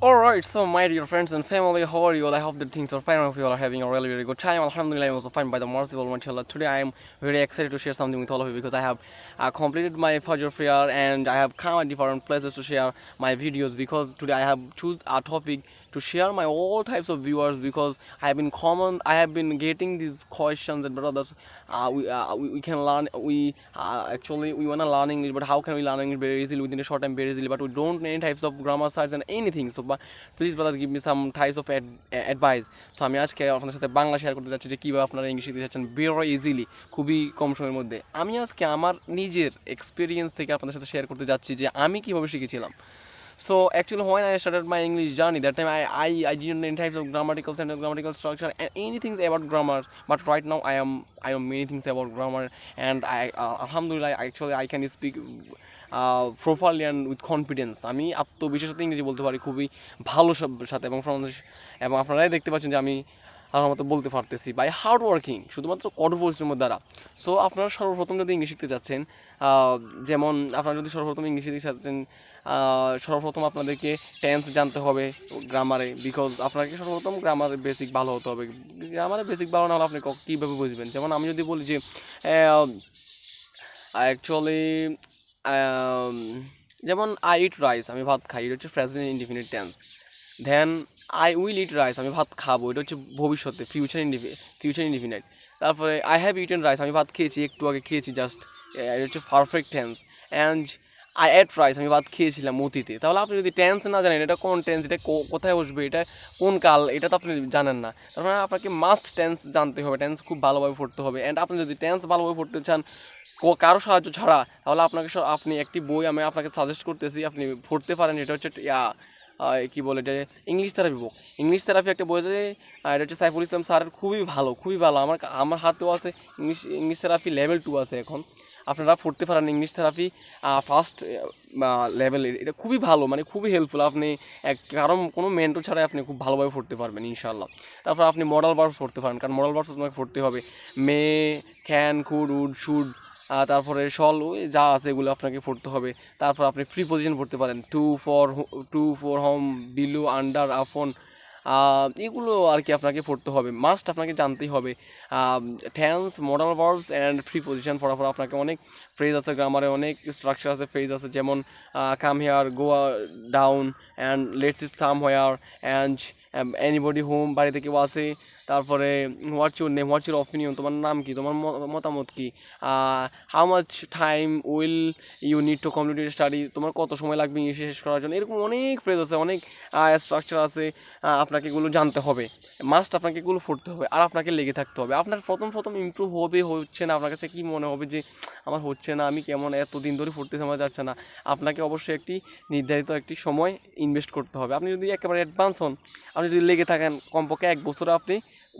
Alright, so my dear friends and family, how are you all? I hope that things are fine. I hope you all are having a really, really good time. Alhamdulillah, I'm also fine by the mercy of Allah. Today I am very excited to share something with all of you because I have uh, completed my Fajr prayer and I have come at different places to share my videos because today I have choose a topic to share my all types of viewers because I have been common, I have been getting these questions and brothers, uh, we, uh, we, we can learn, we uh, actually, we want to learn English, but how can we learn English very easily within a short time, very easily, but we don't know any types of grammar sites and anything. So, but please brothers give me some types of ad, advice. So, আমি আজকে আপনাদের সাথে Bangla share করতে যাচ্ছি যে কীভাবে আপনারা English শিখতে যাচ্ছেন ভেরি ইজিলি খুবই কম সময়ের মধ্যে আমি আজকে আমার নিজের এক্সপিরিয়েন্স থেকে আপনাদের সাথে শেয়ার করতে যাচ্ছি যে আমি কীভাবে শিখেছিলাম So actually, when I started my English journey, that time I I, I didn't know any types of grammatical sentence, grammatical structure, and anything about grammar. But right now, I am I know many things about grammar, and I uh, Alhamdulillah, actually I can speak uh, properly and with confidence. আমি আত্মবিশ্বাসের সাথে ইংরেজি বলতে পারি খুবই ভালো সাথে এবং এবং আপনারাই দেখতে পাচ্ছেন যে আমি আমার মতো বলতে পারতেছি বাই হার্ড ওয়ার্কিং শুধুমাত্র কঠোর পরিশ্রমের দ্বারা সো আপনারা সর্বপ্রথম যদি ইংলিশ শিখতে যাচ্ছেন আহ, যেমন আপনারা যদি সর্বপ্রথম ইংলিশ শিখতে চাচ্ছেন সর্বপ্রথম আপনাদেরকে টেন্স জানতে হবে গ্রামারে বিকজ আপনাকে সর্বপ্রথম গ্রামারে বেসিক ভালো হতে হবে। গ্রামারে বেসিক ভালো না হলে আপনি কীভাবে বুঝবেন? যেমন আমি যদি বলি যে অ্যাকচুয়ালি যেমন আই ইট রাইস আমি ভাত খাই, এটা হচ্ছে present indefinite tense then I will eat rice আমি ভাত খাব, এটা হচ্ছে ভবিষ্যতে ফিউচার ইনডিফি ফিউচার ইনডিফিনিট তারপরে আই হ্যাভ ইটেন রাইস আমি ভাত খেয়েছি, একটু আগে খেয়েছি জাস্ট এটা হচ্ছে perfect tense and ate rice আমি ভাত খেয়েছিলাম মতিতে তাহলে আপনি যদি টেন্স না জানেন, এটা কোন টেন্স এটা কোথায় বসবে, এটা কোন কাল, এটা তো আপনি জানেন না। তার মানে আপনাকে মাস্ট টেন্স জানতে হবে টেন্স খুব ভালোভাবে পড়তে হবে। অ্যান্ড আপনি যদি টেন্স ভালোভাবে পড়তে চান কারও সাহায্য ছাড়া, তাহলে আপনাকে আপনি একটি বই আমি আপনাকে সাজেস্ট করতেছি, আপনি পড়তে পারেন, এটা হচ্ছে কি বলে এটা? English therapy book English therapy একটা বই আছে এটা হচ্ছে সাইফুল ইসলাম স্যারের, খুবই ভালো খুবই ভালো। আমার আমার হাতেও আছে English English therapy level two আছে এখন। আপনারা পড়তে পারেন ইংলিশ থেরাপি ফার্স্ট লেভেলের এটা খুবই ভালো মানে খুবই হেল্পফুল আপনি এক কারণ কোনো মেন্টর ছাড়াই আপনি খুব ভালোভাবে পড়তে পারবেন ইনশাল্লাহ তারপর আপনি মডেল বার্বস পড়তে পারেন, কারণ মডেল বার্বস তোমাকে পড়তে হবে। May can could would should তারপরে ওই যা আছে এগুলো আপনাকে পড়তে হবে। তারপর আপনি ফ্রি পজিশন পড়তে পারেন। টু, ফর টু, ফর, হোম, বিলু, আন্ডার, আফন এগুলো আর কি আপনাকে পড়তে হবে। মাস্ট আপনাকে জানতেই হবে। Tense modal verbs and preposition পড়ার পর আপনাকে অনেক ফ্রেজ আছে গ্রামারে অনেক স্ট্রাকচার আছে ফ্রেজ আছে, যেমন come here go down and let's eat somewhere and anybody home বাড়িতে কেউ আসে তারপরে what's your name what's your opinion তোমার নাম কি, তোমার মতামত কি? How much time will you need to complete your study তোমার কত সময় লাগবে ইংলিশ শেষ করার জন্য? এরকম অনেক ফ্রেজ আছে, অনেক স্ট্রাকচার আছে আপনাকে এগুলো জানতে হবে। মাস্ট আপনাকে এগুলো ফুটতে হবে, আর আপনাকে লেগে থাকতে হবে। আপনার প্রথম প্রথম ইমপ্রুভ হবে, হচ্ছে না, আপনার কাছে কি মনে হবে যে, আমার হচ্ছে না, আমি কেমন এতদিন ধরে পড়তেছি, আমার যাচ্ছে না। আপনাকে অবশ্যই একটি নির্ধারিত একটি সময় ইনভেস্ট করতে হবে। আপনি যদি একেবারে অ্যাডভান্স হন, আপনি যদি লেগে থাকেন, কমপক্ষে এক বছরে আপনি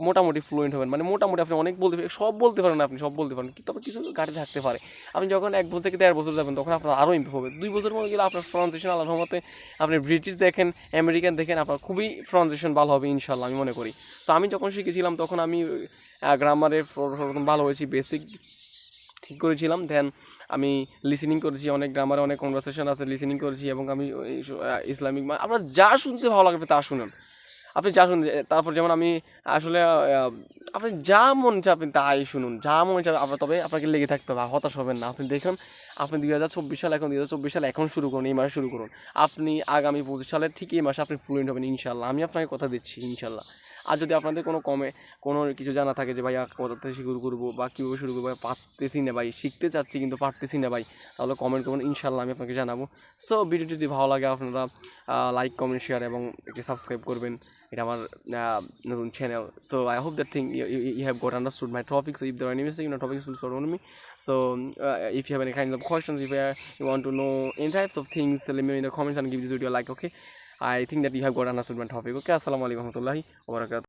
মোটামুটি ফ্লুয়েন্ট হবেন। মানে মোটামুটি আপনি অনেক বলতে পারেন, সব বলতে পারেন আপনি, সব বলতে পারেন। তবে কিছু গাড়ি থাকতে পারে। আপনি যখন এক বছর থেকে দেড় বছর যাবেন, তখন আপনার আরও ইম্প্রুভ হবে। দুই বছর মধ্যে গেলে আপনার প্রনাউন্সিয়েশন আল্লাহর রহমতে আপনি ব্রিটিশ দেখেন আমেরিকান দেখেন, আপনার খুবই প্রনাউন্সিয়েশন ভালো হবে ইনশাল্লাহ আমি মনে করি। সো আমি যখন শিখেছিলাম, তখন আমি গ্রামারে ভালো হয়েছি বেসিক ঠিক করেছিলাম। দেন আমি লিসেনিং করেছি, অনেক গ্রামারে অনেক কনভারসেশন আছে লিসেনিং করেছি এবং আমি ইসলামিক আপনার যা শুনতে ভালো লাগবে তা শুনুন। আপনি যা শুনুন তারপর যেমন আমি, আসলে আপনি যা মন চায় আপনি তাই শুনুন। যা মন চায় আপনার তবে আপনাকে লেগে থাকতে হবে হতাশ হবেন না। আপনি দেখুন, আপনি দুই হাজার চব্বিশ সাল এখন, দুই হাজার চব্বিশ সাল এখন শুরু করুন, এই মাসে শুরু করুন। আপনি আগামী পঁচিশ সালের ঠিক এই মাসে আপনি ফ্লুয়েন্ট হবেন ইনশাল্লাহ আমি আপনাকে কথা দিচ্ছি ইনশাল্লাহ আর যদি আপনাদের কোনো কমে, কোনো কিছু জানা থাকে যে ভাই আর কোথা থেকে শুরু করব বা কীভাবে শুরু করব পারতেছি না, ভাই, শিখতে চাচ্ছি কিন্তু পারতেছি না, ভাই, তাহলে কমেন্ট করবেন ইনশাল্লাহ আমি আপনাকে জানাব। সো ভিডিওটি যদি ভালো লাগে আপনারা লাইক কমেন্ট শেয়ার এবং একটি সাবস্ক্রাইব করবেন। এটা আমার নতুন channel so I hope that thing you have got understood my topic so if there any mistake in topics please for me so if you have any kind of you want to know any types of things, let me know in the comments and give this video a like, okay? I think that you have got understood my topic okay assalamu alaikum warahmatullahi wabarakatuh